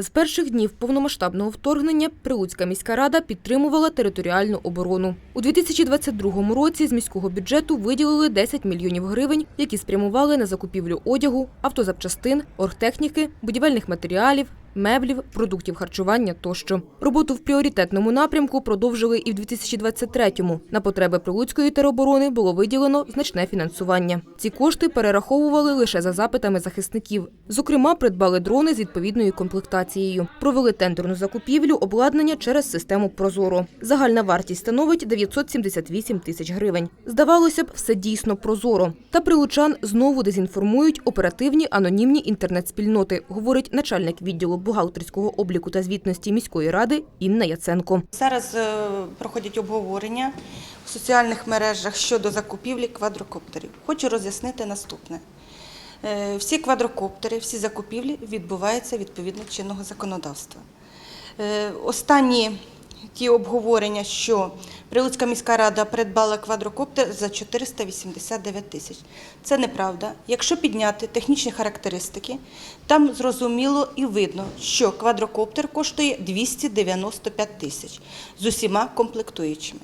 З перших днів повномасштабного вторгнення Прилуцька міська рада підтримувала територіальну оборону. У 2022 році з міського бюджету виділили 10 мільйонів гривень, які спрямували на закупівлю одягу, автозапчастин, оргтехніки, будівельних матеріалів, меблів, продуктів харчування тощо. Роботу в пріоритетному напрямку продовжили і в 2023-му. На потреби Прилуцької тероборони було виділено значне фінансування. Ці кошти перераховували лише за запитами захисників. Зокрема, придбали дрони з відповідною комплектацією. Провели тендерну закупівлю обладнання через систему Прозоро. Загальна вартість становить 978 тисяч гривень. Здавалося б, все дійсно прозоро. Та прилучан знову дезінформують оперативні анонімні інтернет-спільноти, говорить начальник відділу бухгалтерського обліку та звітності міської ради Інна Яценко. Зараз е, проходять обговорення в соціальних мережах щодо закупівлі квадрокоптерів. Хочу роз'яснити наступне. Е, Всі квадрокоптери, всі закупівлі відбуваються відповідно чинного законодавства. Е, Останні ті обговорення, що Прилуцька міська рада придбала квадрокоптер за 489 тисяч. Це неправда. Якщо підняти технічні характеристики, там зрозуміло і видно, що квадрокоптер коштує 295 тисяч з усіма комплектуючими.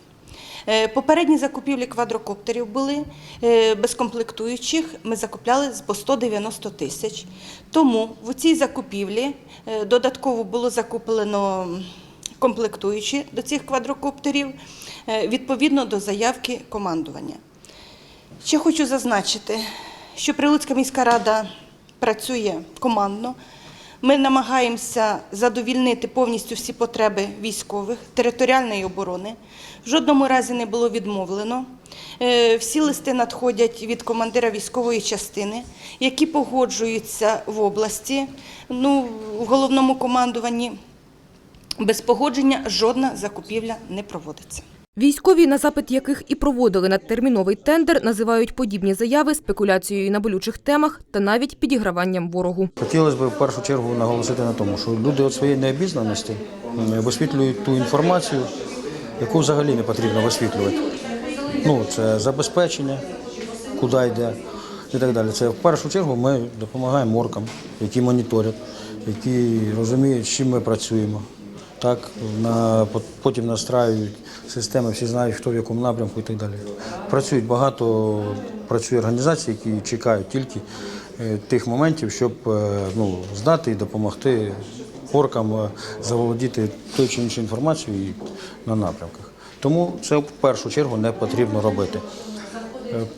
Е, Попередні закупівлі квадрокоптерів були е, без комплектуючих. Ми закупляли по 190 тисяч. Тому в цій закупівлі е, додатково було закуплено комплектуючі до цих квадрокоптерів е, відповідно до заявки командування. Ще хочу зазначити, що Прилуцька міська рада працює командно. Ми намагаємося задовільнити повністю всі потреби військових, територіальної оборони. В жодному разі не було відмовлено. Е, Всі листи надходять від командира військової частини, які погоджуються в області, ну, в головному командуванні. Без погодження жодна закупівля не проводиться. Військові, на запит яких і проводили надтерміновий тендер, називають подібні заяви спекуляцією на болючих темах та навіть підіграванням ворогу. Хотілося б в першу чергу наголосити на тому, що люди від своєї необізнаності висвітлюють ту інформацію, яку взагалі не потрібно висвітлювати. Ну, це забезпечення, куди йде і так далі. Це в першу чергу ми допомагаємо моркам, які моніторять, які розуміють, з чим ми працюємо. Так, на, потім настраюють системи, всі знають, хто в якому напрямку і так далі. Працюють багато, працює організацій, які чекають тільки е, тих моментів, щоб е, ну, здати і допомогти оркам е, заволодіти тою чи іншою інформацією на напрямках. Тому це в першу чергу не потрібно робити.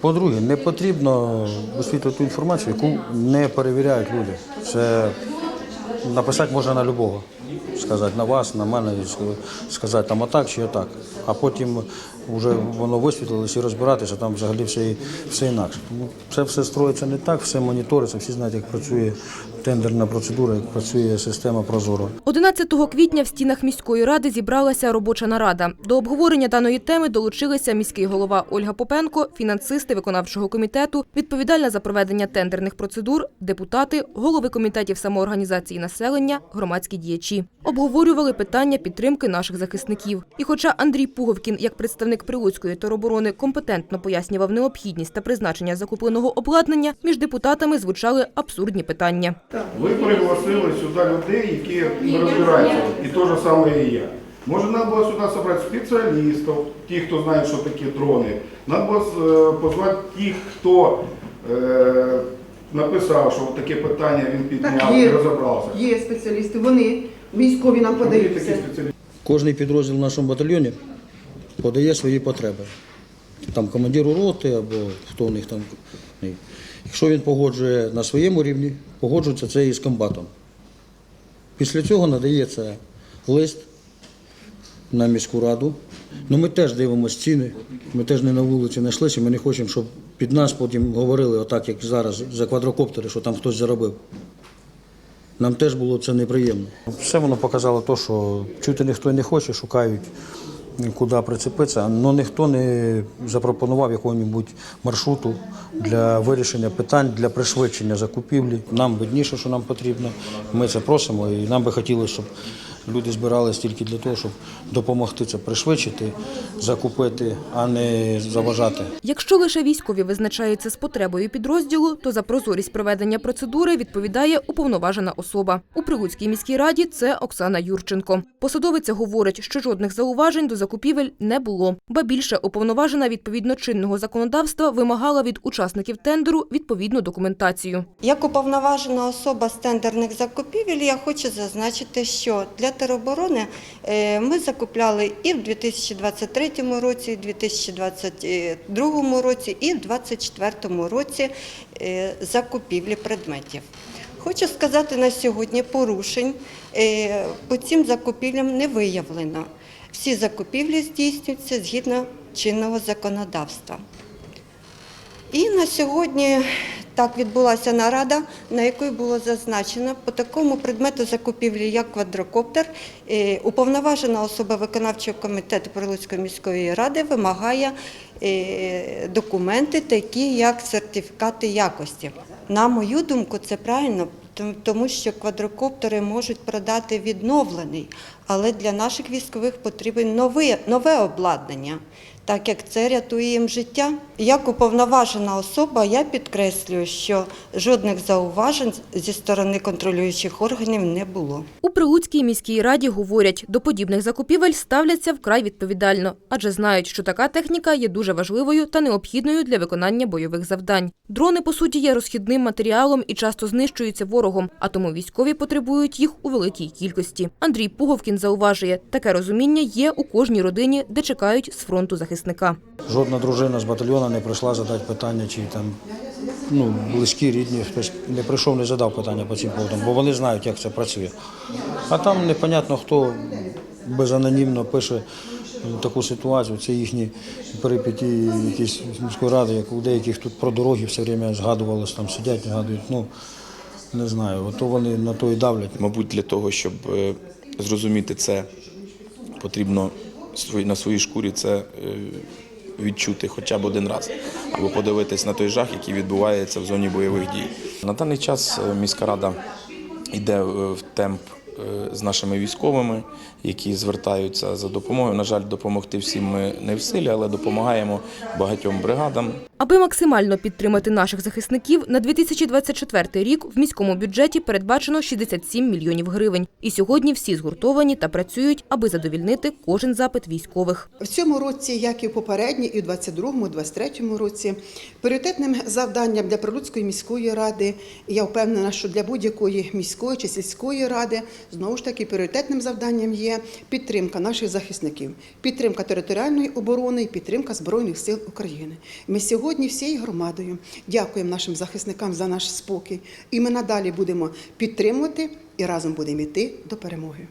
По-друге, не потрібно висвітлювати ту інформацію, яку не перевіряють люди. Це написати можна на любого. Сказати на вас, на мене, сказати там отак чи отак. А потім вже воно висвітлилось і розбиратися, там взагалі все, все інакше. Тому це все строїться не так, все моніториться, всі знають, як працює тендерна процедура, як працює система Прозоро. 11 квітня в стінах міської ради зібралася робоча нарада. До обговорення даної теми долучилися міський голова Ольга Попенко, фінансисти виконавчого комітету, відповідальна за проведення тендерних процедур, депутати, голови комітетів самоорганізації населення, громадські діячі. Обговорювали питання підтримки наших захисників. І хоча Андрій Пуговкін, як представник Прилуцької тероборони, компетентно пояснював необхідність та призначення закупленого обладнання, між депутатами звучали абсурдні питання. Ви пригласили сюди людей, які розбираються, і те ж саме і я. Може, треба було сюди зібрати спеціалістів, ті, хто знає, що таке дрони. Треба було е, позвати тих, хто е, написав, що таке питання він підняв Так, і розібрався. Є спеціалісти, вони військові нам Є такі подаються. Кожний підрозділ в нашому батальйоні подає свої потреби. Там командиру роти або хто у них там. Якщо він погоджує на своєму рівні, погоджується це і з комбатом. Після цього надається лист на міську раду. Ну, ми теж дивимося ціни, ми теж не на вулиці знайшлися, ми не хочемо, щоб під нас потім говорили, отак, як зараз, за квадрокоптери, що там хтось заробив. Нам теж було це неприємно. Все воно показало те, що чути ніхто не хоче, шукають, куди прицепитися, але ніхто не запропонував якого-небудь маршруту для вирішення питань, для пришвидшення закупівлі. Нам видніше, що нам потрібно. Ми це просимо, і нам би хотілося, щоб Люди збирались тільки для того, щоб допомогти це пришвидшити, закупити, а не заважати. Якщо лише військові визначаються з потребою підрозділу, то за прозорість проведення процедури відповідає уповноважена особа. У Прилуцькій міській раді це Оксана Юрченко. Посадовиця говорить, що жодних зауважень до закупівель не було. Ба більше уповноважена відповідно чинного законодавства вимагала від учасників тендеру відповідну документацію. Як уповноважена особа з тендерних закупівель, я хочу зазначити, що для тероборони е, ми закупляли і в 2023 році, і в 2022 році, і в 2024 році е, закупівлі предметів. Хочу сказати, на сьогодні порушень е, по цим закупівлям не виявлено. Всі закупівлі здійснюються згідно чинного законодавства. І на сьогодні так відбулася нарада, на якій було зазначено по такому предмету закупівлі, як квадрокоптер, е, уповноважена особа виконавчого комітету Прилуцької міської ради вимагає е, документи, такі як сертифікати якості. На мою думку, це правильно, тому- що квадрокоптери можуть продати відновлений, але для наших військових потрібен нове обладнання так як це рятує їм життя. Як уповноважена особа, я підкреслюю, що жодних зауважень зі сторони контролюючих органів не було. У Прилуцькій міській раді говорять, до подібних закупівель ставляться вкрай відповідально, адже знають, що така техніка є дуже важливою та необхідною для виконання бойових завдань. Дрони, по суті, є розхідним матеріалом і часто знищуються ворогом, а тому військові потребують їх у великій кількості. Андрій Пуговкін зауважує, таке розуміння є у кожній родині, де чекають з фронту захисника. Жодна дружина з батальйону не прийшла задати питання, чи там ну, близькі, рідні, хтось не прийшов, не задав питання по цим поводам, бо вони знають, як це працює. А там непонятно, хто безанонімно пише таку ситуацію. Це їхні перипеті якісь міської ради, як у деяких тут про дороги все время згадувалось, там сидять, згадують. Ну, не знаю, ото вони на то і давлять. Мабуть, для того, щоб е, зрозуміти це, потрібно на своїй шкурі це е, відчути хоча б один раз, або подивитись на той жах, який відбувається в зоні бойових дій. На даний час е, міська рада йде е, в темп з нашими військовими, які звертаються за допомогою. На жаль, допомогти всім ми не в силі, але допомагаємо багатьом бригадам. Аби максимально підтримати наших захисників, на 2024 рік в міському бюджеті передбачено 67 мільйонів гривень. І сьогодні всі згуртовані та працюють, аби задовільнити кожен запит військових. В цьому році, як і в попередній, і в 22-му, 23-му році, пріоритетним завданням для Прилуцької міської ради, я впевнена, що для будь-якої міської чи сільської ради, знову ж таки, пріоритетним завданням є підтримка наших захисників, підтримка територіальної оборони і підтримка Збройних сил України. Ми сьогодні всією громадою дякуємо нашим захисникам за наш спокій, і ми надалі будемо підтримувати і разом будемо йти до перемоги.